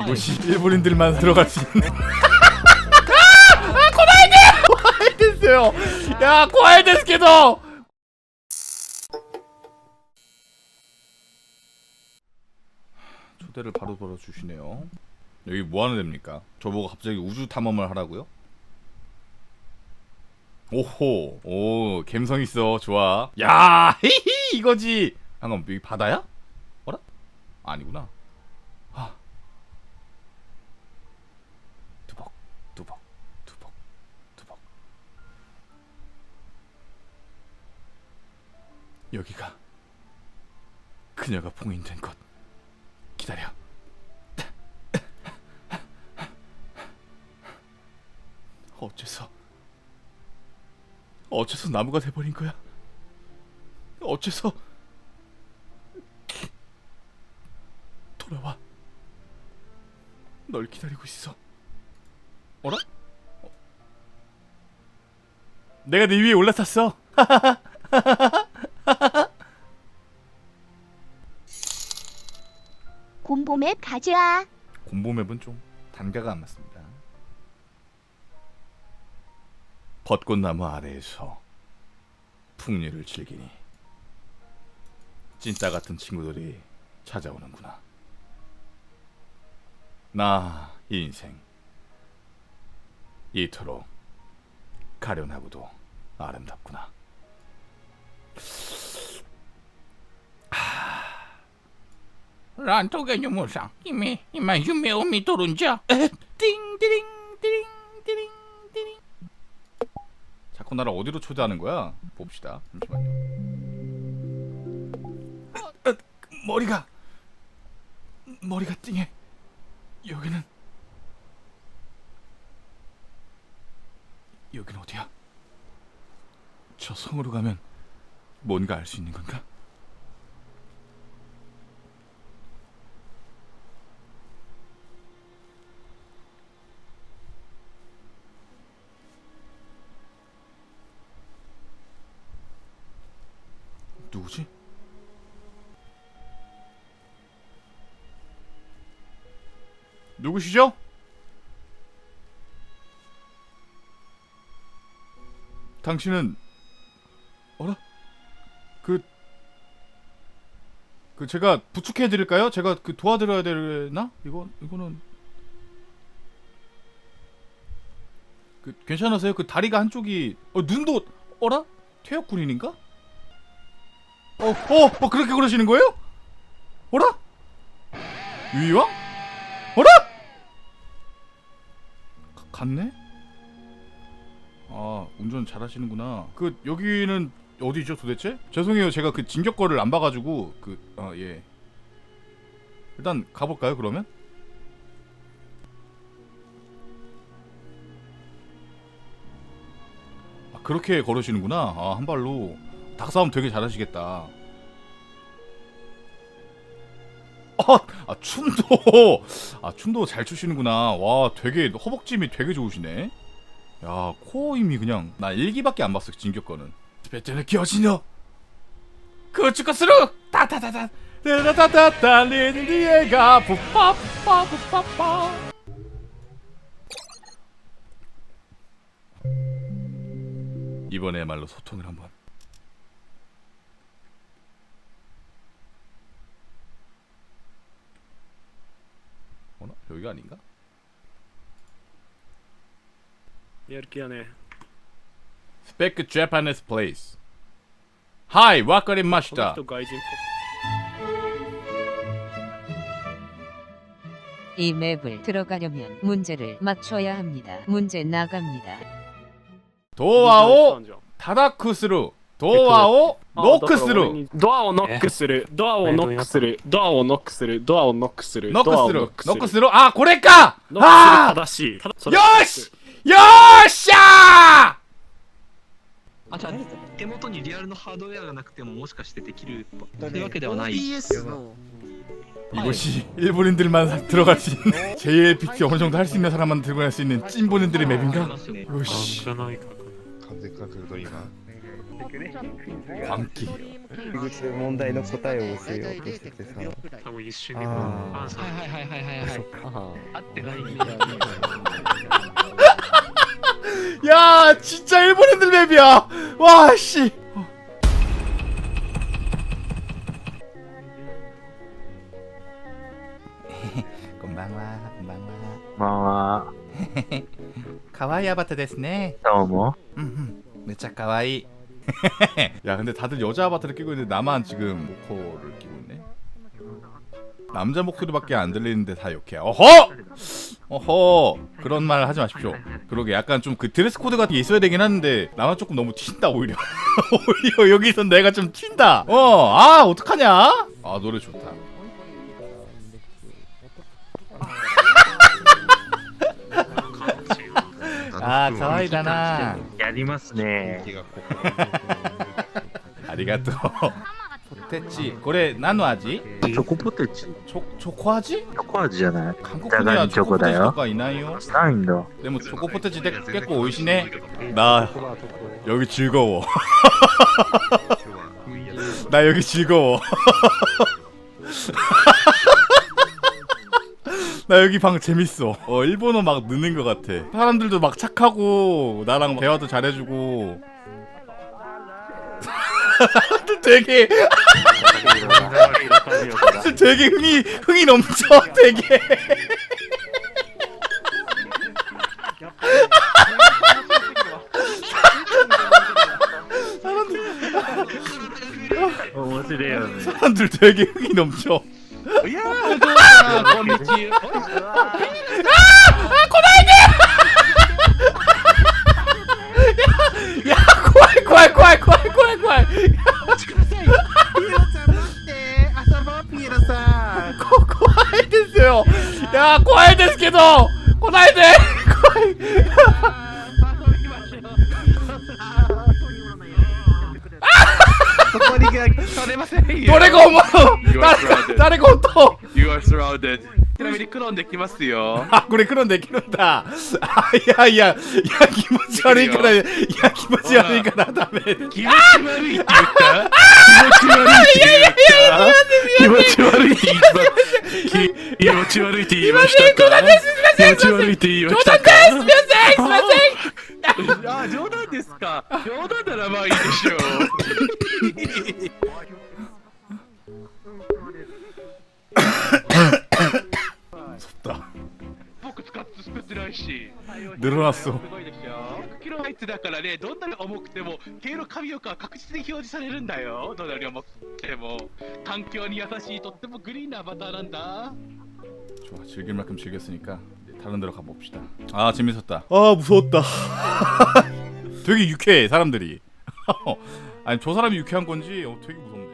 이곳이 일본인들만 들어갈 수 있는. 아 고마이데스요. 야 고마이데스케도 초대를 바로 걸어 주시네요. 여기 뭐 하는 데입니까? 저보고 갑자기 우주 탐험을 하라고요? 오호 오 감성 있어. 좋아. 야 히히 이거지. 잠깐 여기 바다야? 어라? 아니구나 여기가 그녀가 봉인된 곳. 기다려. 어째서 어째서 나무가 돼버린 거야? 어째서 돌아와. 널 기다리고 있어. 어라? 어? 내가 네 위에 올라탔어 곰보맵 가즈아 곰보맵은 좀 단가가 안 맞습니다. 벚꽃나무 아래에서 풍류를 즐기니 찐따 같은 친구들이 찾아오는구나. 나 이 인생 이토록 가련하고도 아름답구나. 란토 개념상 이미 이만 유메오 미토론자 띵디링 디링 디링 디링 자꾸 나를 어디로 초대하는 거야? 봅시다 잠시만요 어, 머리가 머리가 띵해 여기는 여긴 어디야? 저 성으로 가면 뭔가 알 수 있는 건가? 누구지? 누구시죠? 당신은 어라? 그... 그 제가 부축해 드릴까요? 제가 그 도와드려야 되나? 이거 이거는 그 괜찮으세요? 그 다리가 한쪽이 어 눈도 어라? 퇴역 군인인가? 어, 어, 어, 그렇게 그러시는 거예요? 어라? 유이왕? 어라? 가, 갔네? 아, 운전 잘하시는구나. 그 여기는 어디죠 도대체? 죄송해요, 제가 그 진격 거를 안 봐가지고 그, 아 예. 일단 가볼까요 그러면? 아, 그렇게 걸으시는구나. 아, 한 발로. 닭싸움 되게 잘하시겠다. 어, 아 춤도 아 춤도 잘 추시는구나. 와 되게 허벅짐이 되게 좋으시네. 야 코어 힘이 그냥 나 일기밖에 안 봤어 진격 거는. 스페트는 기어지녀. 그치코스루 따다다다 따다다다 린디에가 푸파 푸파 푸파파. 이번에야말로 소통을 한번. 어나 여기가 아닌가? 열기 안에. 스펙 Japanese place. Hi, 와카리마시다 거기서 또 가이진. 이 맵을 들어가려면 문제를 맞춰야 합니다. 문제 나갑니다. 도와오 타다쿠스루. 도와오 あ 노크스루. ドアをノックするドアをノックするドアをノックするドアをノックするドアをノ 노크스루. ックする 노크스루. 아, 고레까. ノックする 아! 正しいただそれ 요시! 요샤! あじゃあ手元にリアルのハードウェアがなくてももしかしてできるというわけではない OBS の 이곳이 일본인들만 들어갈 수 있는 JLPT 어느 정도 할 수 있는 사람만 들어갈 수 있는 찐본인들의 あり 맵인가? ますよね 요시. 知らないか完全から来るといいな。 광기 入り口で問題の答えを教えようとしててさ。多分一瞬でああはいはいはいはいはいはい合ってないんだ 야 진짜 일본 애들 맵이야 와씨 こんばんはこんばんはまあまかわいいアバターですねあ、どうも。 음, 진짜 가와이. 야, 근데 다들 여자 아바타를 끼고 있는데 나만 지금 모코를 끼고 있네. 남자 목소리밖에 안 들리는데 다 이렇게. 어허! 어허! 그런 말 하지 마십시오. 그러게 약간 좀 그 드레스 코드 같은 게 있어야 되긴 하는데 나만 조금 너무 튄다 오히려. 오히려 여기서 내가 좀 튄다. 어, 아, 어떡하냐? 아, 노래 좋다. 아, 가와이다나. やりますね。 아리가또. 포테치. 고래 나노 아지? チョコポテチ。 초 초코 아지? チョコ味じゃない。 한국 じゃがい 분이야 もチョコだ 초코 よ。 포테치가 있나요? ないんだ。 근데 뭐 초코 포테치 데- 깼고 오이시네. 나 여기 즐거워. 나 여기 즐거워. 나 여기 방 재밌어. 어 일본어 막 느는 것 같아. 사람들도 막 착하고 나랑 대화도 잘해주고. 사람들 되게 사람들 되게 흥이 흥이 넘쳐 あこんにちは。い。や怖い怖い怖い怖い。怖い怖い待ちください。ピエロん待って。ピエロさん。こ怖い。ですよい。や怖い。ですけど来ない。で怖い。あー遊びましょう。ここに。がおも誰が誰が You are surrounded. ちなみにクロンできますよ。あ、これクロンできるんだ。あいやいや、いや、気持ち悪いから、いや、気持ち悪いからダメ。気持ち悪いって言った？気持ち悪いって言った気持ち悪いって言いました気持ち悪いって言いましたかすみません、すみません、すみません。あ、冗談ですか。冗談ならまあいいでしょう。 늘어났어. すごいでしょ100キロ入ってだからねどんなに重くても経路神岡は確実に表示されるんだよどんなに重くても環境に優しいとってもグリーンなアバターなんだ 좋아, 즐길 만큼 즐겼으니까 이제 다른 데로 가봅시다. 아, 재밌었다. 아, 무서웠다. 되게 유쾌해, 사람들이. 아니, 저 사람이 유쾌한 건지 어, 되게 무섭네.